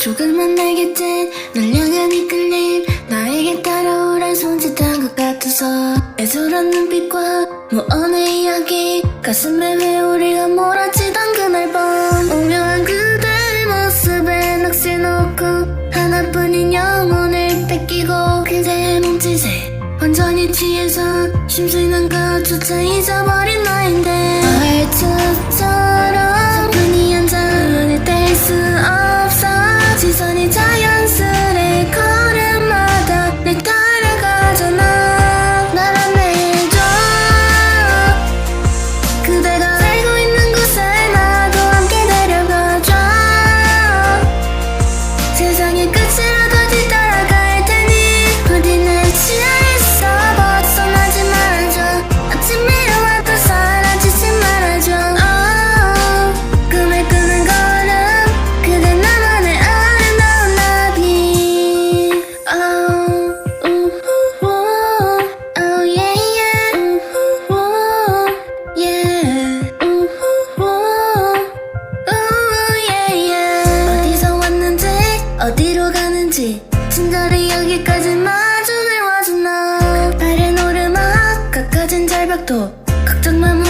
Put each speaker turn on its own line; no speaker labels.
조금은 알겠지? 널 향한 이끌림. 나에게 따라오란 손짓한 것 같아서. 애절한 눈빛과 무언의 이야기. 가슴에 회오리가 몰아치던 그날 밤. 오묘한 그대의 모습에 넋을 놓고 하나뿐인 영혼을 뺏기고 그대의 몸짓에. 완전히 취해서 심술난 것조차 잊어버린 어디로 가는지 친절히 여기까지 마주 내 와주나. 발에 오르막 깎아진 절벽도 걱정 마무